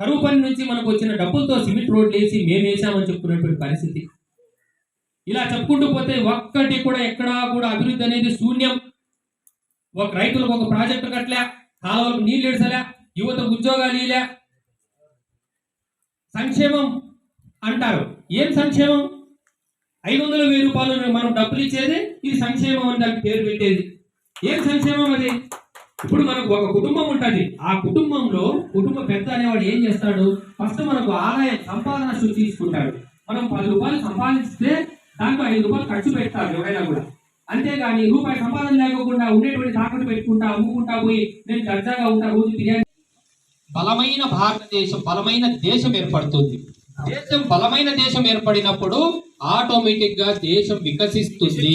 కరువు పని నుంచి మనకు వచ్చిన డబ్బులతో సిమెంట్ రోడ్లు వేసి మేము వేసామని చెప్పుకున్నటువంటి పరిస్థితి. ఇలా చెప్పుకుంటూ పోతే ఒక్కటి కూడా ఎక్కడా కూడా అభివృద్ధి అనేది శూన్యం. ఒక రైతులకు ఒక ప్రాజెక్టు కట్టలే కాలువలకు నీళ్ళు ఇడసలే యువత ఉద్యోగాలు ఇలే సంక్షేమం అంటారు. ఏం సంక్షేమం? ఐదు వందల వెయ్యి రూపాయలు మనం డబ్బులు ఇచ్చేది ఇది సంక్షేమం అని దానికి పేరు పెట్టేది. ఏం సంక్షేమం అది? ఇప్పుడు మనకు ఒక కుటుంబం ఉంటుంది. ఆ కుటుంబంలో కుటుంబ పెద్ద అనేవాడు ఏం చేస్తాడు? ఫస్ట్ మనకు ఆదాయం సంపాదన సృష్టి తీసుకుంటాడు. మనం పది రూపాయలు సంపాదిస్తే దాంట్లో ఐదు రూపాయలు ఖర్చు పెడతాడు ఎవరైనా కూడా. అంతేగాని రూపాయి సంపాదన లేకోకుండా ఉండేటువంటి తాకట్టు పెట్టుకుంటా అమ్ముకుంటా పోయి నేను దర్జాగా ఉంటా రోజు బిర్యానీ బలమైన భారతదేశం బలమైన దేశం ఏర్పడుతుంది. దేశం బలమైన దేశం ఏర్పడినప్పుడు ఆటోమేటిక్గా దేశం వికసిస్తుంది.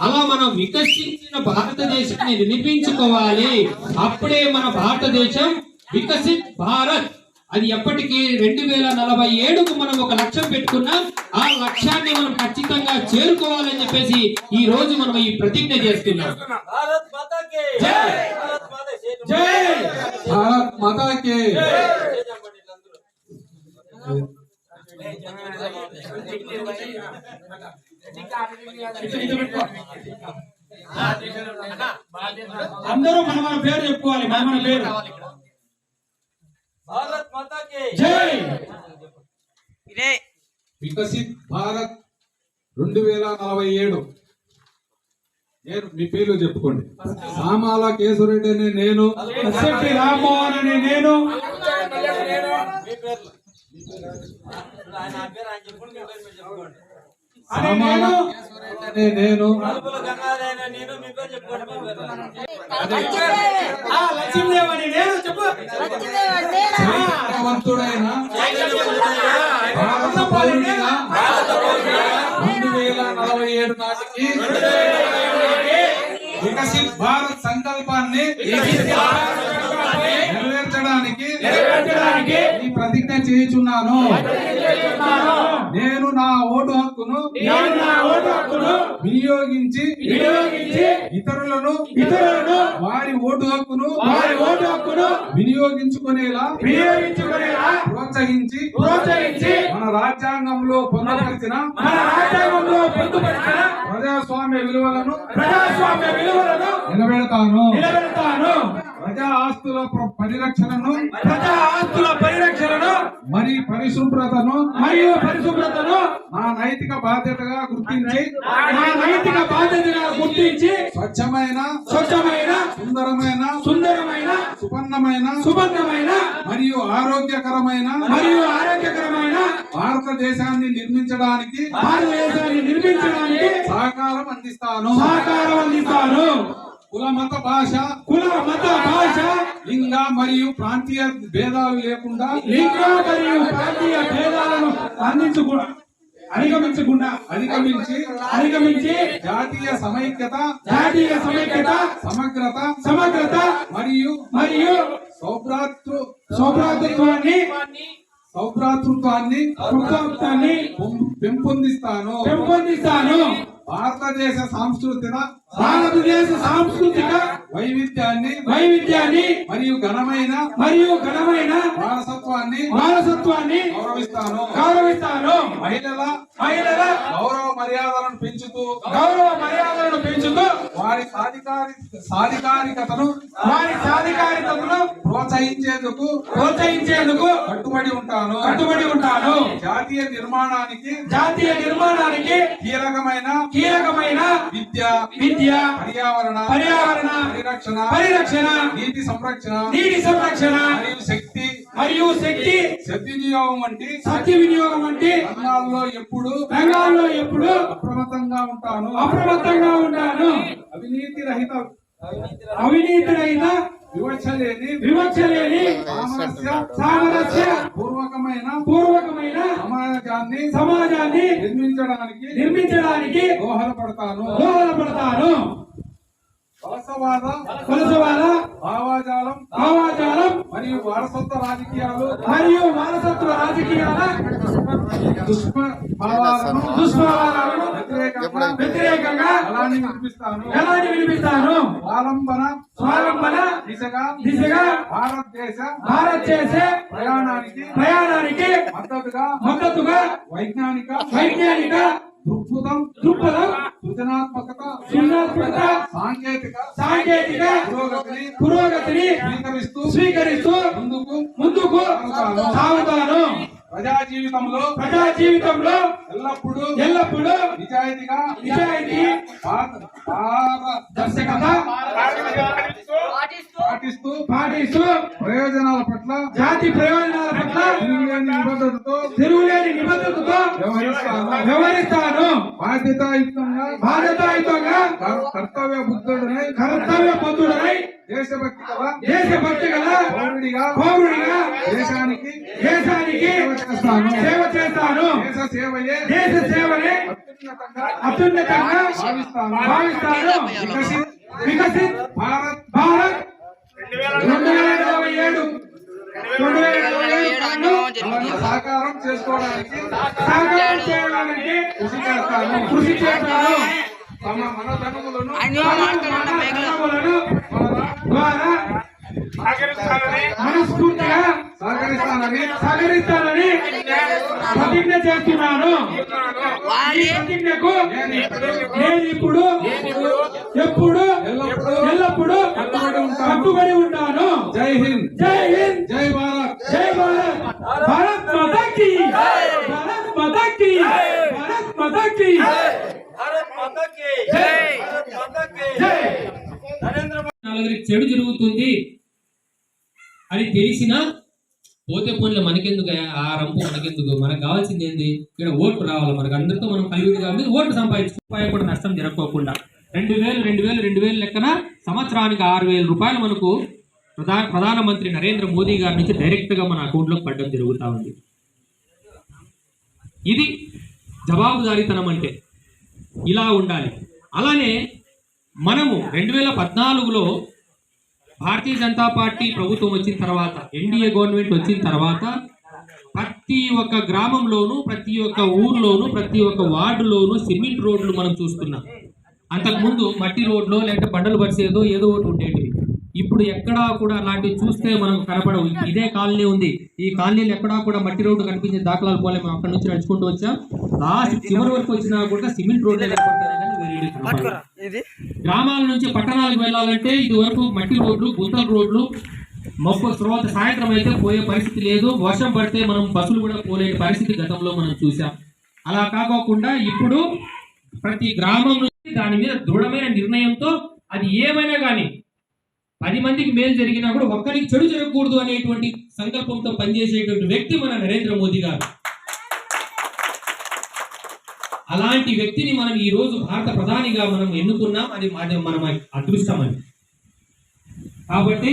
అలా మనం వికసించిన భారతదేశాన్ని వినిపించుకోవాలి. అప్పుడే మన భారతదేశం వికసిత్ భారత్. అది ఎప్పటికీ రెండు వేల నలభై ఏడుకు మనం ఒక లక్ష్యం పెట్టుకున్నాం ఆ లక్ష్యాన్ని మనం ఖచ్చితంగా చేరుకోవాలని చెప్పేసి ఈ రోజు మనం ఈ ప్రతిజ్ఞ చేస్తున్నాం. అందరూ మన మన పేరు చెప్పుకోవాలి మన మన పేరు. భారత్ వికసిత్ భారత్ రెండు వేల నలభై ఏడు. నేను మీ పేర్లు చెప్పుకోండి. సామాల కేసురెడ్డి అనే నేను రామ్మోహన్ అనే నేను. నేను. భారత పౌరునిగా రెండు వేల నలభై ఏడు నాటికి వికసిత్ భారత్ సంకల్పాన్ని నెరవేర్చడానికి నెరవేర్చడానికి ఈ ప్రతిజ్ఞ చేయుచున్నాను. నేను నా ఓటు హక్కును నేను నా ఓటు హక్కును వినియోగించి వినియోగించి ఇతరులను ఇతరులను వారి ఓటు హక్కును వారి ఓటు హక్కును వినియోగించుకునేలా వినియోగించుకునేలా ప్రోత్సహించి ప్రోత్సహించి మన రాజ్యాంగంలో పొందపరిచిన మన రాజ్యాంగంలో పొందుపరిచిన ప్రజాస్వామ్య విలువలను ప్రజాస్వామ్య విలువలను నిలబెడతాను. నిలబెడతాను. ప్రజా ఆస్తుల ప్ర- పరిరక్షణను ప్రజా ఆస్తుల పరిరక్షణను మరి పరిశుభ్రతను మరియు పరిశుభ్రతను నా నైతిక బాధ్యతగా గుర్తించి నా నైతిక బాధ్యతగా గుర్తించి స్వచ్ఛమైన స్వచ్ఛమైన సుందరమైన సుందరమైన సుపన్నమైన సుబంధమైన మరియు ఆరోగ్యకరమైన మరియు ఆరోగ్యకరమైన భారతదేశాన్ని నిర్మించడానికి భారతదేశాన్ని నిర్మించడానికి సహకారం అందిస్తాను. సహకారం అందిస్తాను. కుల మత భాష కుల మత భాష లింగ మరియు ప్రాంతీయ భేదాలు లేకుండా లింగ మరియు ప్రాంతీయ భేదాలను అందించకుండా అధిగమించకుండా అధిగమించి అధిగమించి జాతీయ సమైక్యత జాతీయ సమైక్యత సమగ్రత సమగ్రత మరియు మరియు సౌభ్రాతృ సౌభ్రాతృత్వాన్ని సౌభ్రాతృత్వాన్ని పెంపొందిస్తాను. పెంపొందిస్తాను. భారతదేశ సాంస్కృతిక భారతదేశ సాంస్కృతిక వైవిధ్యాన్ని వైవిధ్యాన్ని మరియు ఘనమైన మరియు ఘనమైన వారసత్వాన్ని వారసత్వాన్ని గౌరవిస్తాను. గౌరవిస్తాను. మహిళల మహిళల గౌరవ మర్యాదలను పెంచుతూ గౌరవ మర్యాదలను పెంచుతూ వారి సాధికారి సాధికారికతను వారి సాధికారితను ప్రోత్సహించేందుకు ప్రోత్సహించేందుకు కట్టుబడి ఉంటాను. కట్టుబడి ఉంటాను. జాతీయ నిర్మాణానికి జాతీయ నిర్మాణానికి కీలకమైన కీలకమైన విద్య విద్య పర్యావరణ పర్యావరణ పరిరక్షణ పరిరక్షణ నీటి సంరక్షణ నీటి సంరక్షణ మరియు శక్తి మరియు శక్తి సద్వినియోగం వంటి సత్య వినియోగం వంటి రంగాల్లో ఎప్పుడు రంగాల్లో ఎప్పుడు అప్రమత్తంగా ఉంటాను. అప్రమత్తంగా ఉంటాను. అవినీతి రహిత అవినీతి రహిత వివక్ష లేని వివక్ష లేని సామరస్య సామరస్య పూర్వకమైన పూర్వకమైన సమాజాన్ని సమాజాన్ని నిర్మించడానికి నిర్మించడానికి దోహదపడతాను. దోహదపడతాను. వలసవాద భావాజాలం భావాజాలం మరియు వారసత్వ రాజకీయాలు మరియు వారసత్వ రాజకీయాల దుష్ప్రభావాలను దుష్ప్రభావాలను వ్యతిరేకంగా వ్యతిరేకంగా అలాని వినిపిస్తాను. ఎలాంటి వినిపిస్తాను? ఆలంబన స్వాలంబన దిశగా దిశగా భారతదేశ భారత్ చేసే ప్రయాణానికి ప్రయాణానికి మద్దతుగా మద్దతుగా వైజ్ఞానిక వైజ్ఞానిక దృక్పథం దృక్పథం సృజనాత్మకత సృజనాత్మకత సాంకేతిక సాంకేతిక పురోగతిని పురోగతిని స్వీకరిస్తూ స్వీకరిస్తూ ముందుకు ముందుకు సాగుతాను. ప్రజా జీవితంలో ప్రజా జీవితంలో ఎల్లప్పుడూ ఎల్లప్పుడూ నిజాయితీగా నిజాయితీ పార- పారదర్శకత పాటిస్తూ పాటిస్తూ ప్రయోజనాల పట్ల జాతి ప్రయోజనాల పట్ల తిరుగులేని నిబద్ధతతో తిరుగులేని నిబద్ధతతో వ్యవహరిస్తాను. వ్యవహరిస్తాను. బాధ్యతాయుతంగా బాధ్యతాయుతంగా కర్- కర్తవ్య బుద్ధుడనై కర్తవ్య బద్ధుడనై దేశభక్తి కల దేశభక్తి గల పౌరుడిగా పౌరుడిగా దేశానికి దేశానికి సేవ చేస్తాను. సేవ చేస్తాను. దేశ సేవయే దేశ సేవనే అత్యున్నతంగా అత్యున్నతంగా భావిస్తాను. భావిస్తాను. వికసిత్ వికసిత్ భారత్ భారత్ రెండు వేల ఇరవై ఏడు రెండు వేల ఇరవై ఏడు సాకారం చేసుకోవడానికి సాకారం చేయడానికి కృషి చేస్తాను. కృషి చేస్తాను. తమ ద్వారా ద్వారా మనస్ఫూర్తిగా సహకరిస్తానని ప్రతిజ్ఞ చేస్తున్నాను. ఈ ప్రతిజ్ఞకు నేను ఇప్పుడు ఎప్పుడు ఎల్లప్పుడూ కట్టుబడి ఉంటాను. జై హింద్. జై హింద్. జై భారత్. జై భారత్. భారత్ మదకి భారత్ మదకి భారత్ మదకి నలుగురికి చెడు జరుగుతుంది అని తెలిసినా పోతే పోన్లే మనకెందుకు ఆ రంపు మనకెందుకు? మనకు కావాల్సింది ఏంది? ఇక్కడ ఓట్లు రావాలి. మనకు అందరితో మనం కలివిడిగా ఉంది ఓట్లు సంపాదించు రూపాయి కూడా నష్టం జరగకోకుండా. రెండు వేలు రెండు వేలు రెండు వేలు లెక్కన సంవత్సరానికి ఆరు వేల రూపాయలు మనకు ప్రధాన ప్రధానమంత్రి నరేంద్ర మోదీ గారి నుంచి డైరెక్ట్గా మన అకౌంట్లోకి పడడం జరుగుతూ ఉంది. ఇది జవాబుదారీతనం అంటే. ఇలా ఉండాలి. అలానే మనము రెండు వేల పద్నాలుగులో భారతీయ జనతా పార్టీ ప్రభుత్వం వచ్చిన తర్వాత ఎన్డీఏ గవర్నమెంట్ వచ్చిన తర్వాత ప్రతి ఒక్క గ్రామంలోనూ ప్రతి ఒక్క ఊర్లోనూ ప్రతి ఒక్క వార్డులోనూ సిమెంట్ రోడ్లు మనం చూస్తున్నాం. అంతకుముందు మట్టి రోడ్లో లేకపోతే బండలు పరిచేదో ఏదో ఒకటి ఉండేటివి. ఇప్పుడు ఎక్కడా కూడా అలాంటివి చూస్తే మనకు కనపడవు. ఇదే కాలనీ ఉంది. ఈ కాలనీలో ఎక్కడా కూడా మట్టి రోడ్డు కనిపించే దాఖలాలు పోలే. మనం అక్కడి నుంచి నడుచుకుంటూ వచ్చాం. లాస్ట్ చివరి వరకు వచ్చినా కూడా సిమెంట్ రోడ్లే. గ్రామాల నుంచి పట్టణాలకు వెళ్ళాలంటే ఇది వరకు మట్టి రోడ్లు గుంతల రోడ్లు మొక్క తర్వాత సాయంత్రం అయితే పోయే పరిస్థితి లేదు. వర్షం పడితే మనం బస్సులు కూడా పోలేని పరిస్థితి గతంలో మనం చూసాం అలా కాకోకుండా ఇప్పుడు ప్రతి గ్రామం నుంచి దాని మీద దృఢమైన నిర్ణయంతో అది ఏమైనా కానీ పది మందికి మేలు జరిగినా కూడా ఒక్కరికి చెడు జరగకూడదు అనేటువంటి సంకల్పంతో పనిచేసేటువంటి వ్యక్తి మన నరేంద్ర మోదీ గారు. అలాంటి వ్యక్తిని మనం ఈ రోజు భారత ప్రధానిగా మనం ఎన్నుకున్నాం అది మాది మన అదృష్టమని. కాబట్టి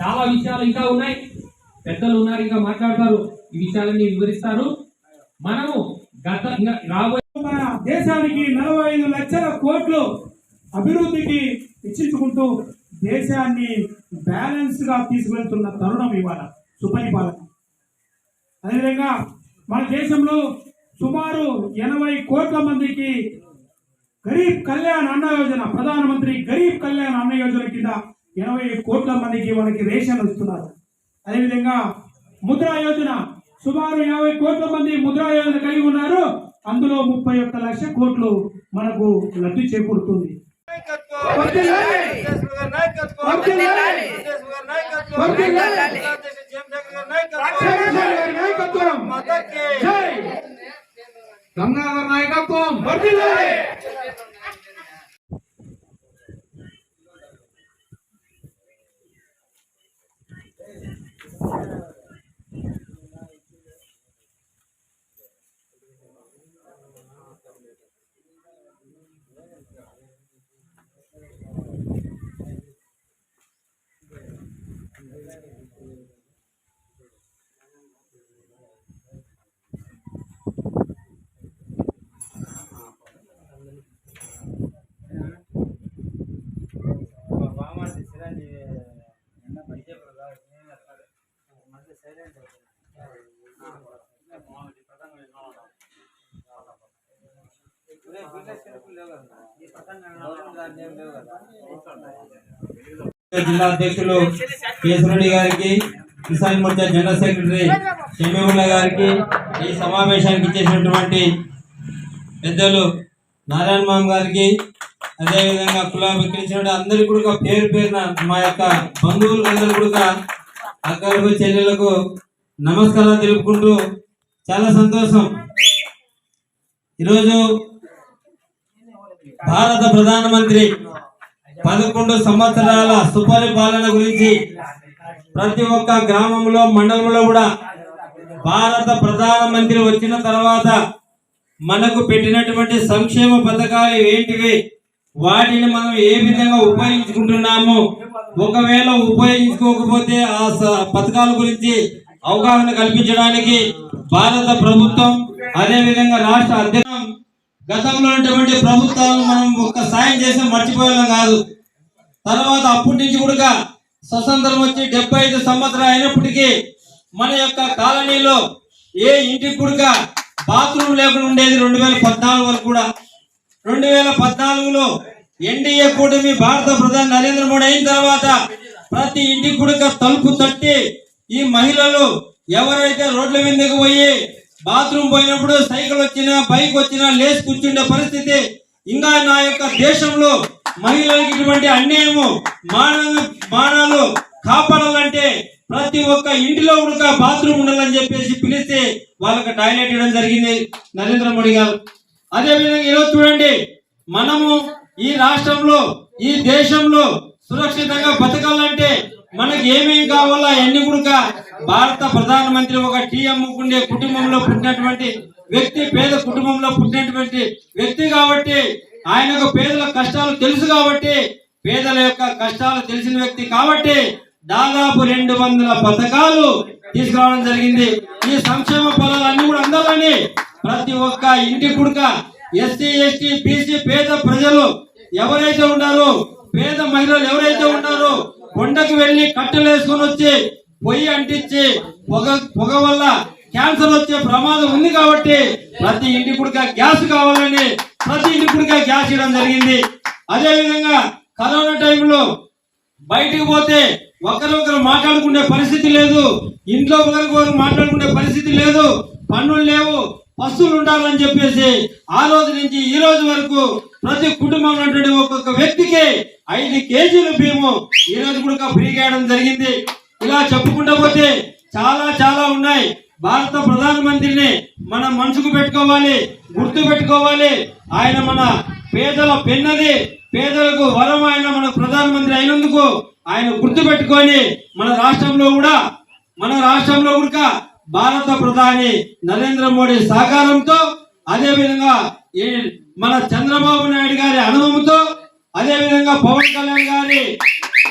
చాలా విషయాలు ఇంకా ఉన్నాయి. పెద్దలు ఉన్నారు ఇంకా మాట్లాడతారు. ఈ విషయాలన్నీ వివరిస్తారు మనము గత రాబోయే మన దేశానికి నలభై ఐదు లక్షల కోట్లు అభివృద్ధికి ఇచ్చించుకుంటూ దేశాన్ని బ్యాలెన్స్గా తీసుకెళ్తున్న తరుణం ఇవాళ సుపరిపాలన. అదేవిధంగా మన దేశంలో సుమారు ఎనభై కోట్ల మందికి గరీబ్ కళ్యాణ్ అన్న యోజన ప్రధానమంత్రి గరీబ్ కళ్యాణ్ అన్న యోజన కింద ఎనభై కోట్ల మందికి మనకి రేషన్ ఇస్తున్నారు అదేవిధంగా ముద్రా యోజన సుమారు యాభై కోట్ల మంది ముద్రా యోజన కలిగి ఉన్నారు అందులో ముప్పై ఒక్క లక్ష కోట్లు మనకు లబ్ధి చేకూరుతుంది నాయకత్వం గంగాధర్ నాయకత్వం జిల్లా అధ్యక్షులు కేశరెడ్డి గారికి కిసాన్ మోర్చా జనరల్ సెక్రటరీ షమీముల్లా గారికి ఈ సమావేశానికి ఇచ్చేసినటువంటి పెద్దలు నారాయణ మామ గారికి అదేవిధంగా కులా విక్రించిన అందరికీ కూడా పేరు పేరున మా యొక్క బంధువులకు అందరూ కూడా అక్కలకు చెల్లెలకు నమస్కారాలు తెలుపుకుంటూ చాలా సంతోషం. ఈరోజు భారత ప్రధానమంత్రి పదకొండు సంవత్సరాల సుపరిపాలన గురించి ప్రతి ఒక్క గ్రామంలో మండలంలో కూడా భారత ప్రధానమంత్రి వచ్చిన తర్వాత మనకు పెట్టినటువంటి సంక్షేమ పథకాలు ఏంటివి? వాటిని మనం ఏ విధంగా ఉపయోగించుకుంటున్నాము? ఒకవేళ ఉపయోగించుకోకపోతే ఆ పథకాల గురించి అవగాహన కల్పించడానికి భారత ప్రభుత్వం అదే విధంగా రాష్ట్ర అధ్యక్షం గతంలో ఉన్నటువంటి ప్రభుత్వాలను మనం ఒక్క సాయం చేసి మర్చిపోయేలా కాదు. తర్వాత అప్పటి నుంచి కూడా స్వతంత్రం వచ్చి డెబ్బై ఐదు సంవత్సరాలు అయినప్పటికీ మన యొక్క కాలనీలో ఏ ఇంటికి కూడా బాత్రూమ్ లేకుండా ఉండేది రెండు వేల పద్నాలుగు వరకు కూడా. రెండు వేల పద్నాలుగులో ఎన్డీఏ కూటమి భారత ప్రధాని నరేంద్ర మోడీ అయిన తర్వాత ప్రతి ఇంటికి కూడా తలుపు తట్టి ఈ మహిళలు ఎవరైతే రోడ్ల మీదకి పోయి బాత్రూమ్ పోయినప్పుడు సైకిల్ వచ్చినా బైక్ వచ్చినా లేచి కూర్చుండే పరిస్థితి. ఇంకా నా యొక్క దేశంలో మహిళలకు ఇటువంటి అన్యాయము మాన మానాలు కాపాడాలంటే ప్రతి ఒక్క ఇంటిలో కూడా బాత్రూమ్ ఉండాలని చెప్పేసి పిలిస్తే వాళ్ళకి టాయిలెట్ ఇవ్వడం జరిగింది నరేంద్ర మోడీ గారు. అదేవిధంగా ఈరోజు చూడండి మనము ఈ రాష్ట్రంలో ఈ దేశంలో సురక్షితంగా బతకాలంటే మనకి ఏమేమి కావాలో అవన్నీ కూడా భారత ప్రధానమంత్రి ఒక టీ అమ్ముకునే కుటుంబంలో పుట్టినటువంటి వ్యక్తి పేద కుటుంబంలో పుట్టినటువంటి వ్యక్తి కాబట్టి ఆయనకు పేదల కష్టాలు తెలుసు కాబట్టి పేదల యొక్క కష్టాలు తెలిసిన వ్యక్తి కాబట్టి దాదాపు రెండు వందల పథకాలు తీసుకురావడం జరిగింది. ఈ సంక్షేమ ఫలాలు అన్ని కూడా అందాలని ప్రతి ఒక్క ఇంటి కుడుక ఎస్సీ ఎస్టీ బీసీ పేద ప్రజలు ఎవరైతే ఉన్నారో పేద మహిళలు ఎవరైతే ఉన్నారో కొండకు వెళ్ళి కట్టెలు వేసుకుని వచ్చి పొయ్యి అంటించి పొగ పొగ వల్ల క్యాన్సర్ వచ్చే ప్రమాదం ఉంది కాబట్టి ప్రతి ఇంటి గ్యాస్ కావాలని ప్రతి ఇంటి కుడిక గ్యాస్ ఇవ్వడం జరిగింది. అదే విధంగా కరోనా టైంలో బయటికి పోతే ఒకరొకరు మాట్లాడుకునే పరిస్థితి లేదు ఇంట్లో ఒకరికొకరు మాట్లాడుకునే పరిస్థితి లేదు పన్నులు లేవు పశువులు ఉండాలని చెప్పేసి ఆ రోజు నుంచి ఈ రోజు వరకు ప్రతి కుటుంబంలో ఉన్నటువంటి ఒక్కొక్క వ్యక్తికి ఐదు కేజీలు బియ్యము. ఈ రోజు కూడా ఫ్రీగా ఇవ్వడం జరిగింది. ఇలా చెప్పుకుంటా పోతే చాలా చాలా ఉన్నాయి. భారత ప్రధానమంత్రిని మనం మనసుకు పెట్టుకోవాలి గుర్తు పెట్టుకోవాలి. ఆయన మన పేదల పెన్నది పేదలకు వరం ఆయన మన ప్రధానమంత్రి అయినందుకు ఆయన గుర్తు పెట్టుకొని మన రాష్ట్రంలో కూడా మన రాష్ట్రంలో కూడా భారత ప్రధాని నరేంద్ర మోడీ సహకారంతో అదే విధంగా మన చంద్రబాబు నాయుడు గారి అనుభవంతో అదే విధంగా పవన్ కళ్యాణ్ గారి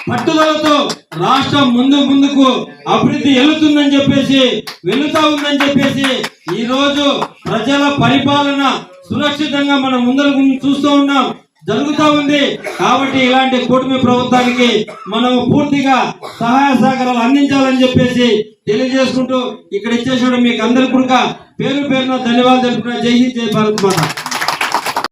పట్టుదలతో రాష్ట్రం ముందు ముందుకు అభివృద్ధి వెళుతుందని చెప్పేసి వెళుతా ఉందని చెప్పేసి ఈ రోజు ప్రజల పరిపాలన సురక్షితంగా మనం ముందర చూస్తూ ఉన్నాం. జరుగుతూ ఉంది. కాబట్టి ఇలాంటి కూటమి ప్రభుత్వానికి మనం పూర్తిగా సహాయ సహకారాలు అందించాలని చెప్పేసి తెలియజేసుకుంటూ ఇక్కడ ఇచ్చేసాడు మీకు అందరికీ కూడా పేరు పేరున ధన్యవాదాలు తెలుపుతున్నా జై హింద్ జై భారత్ మాత.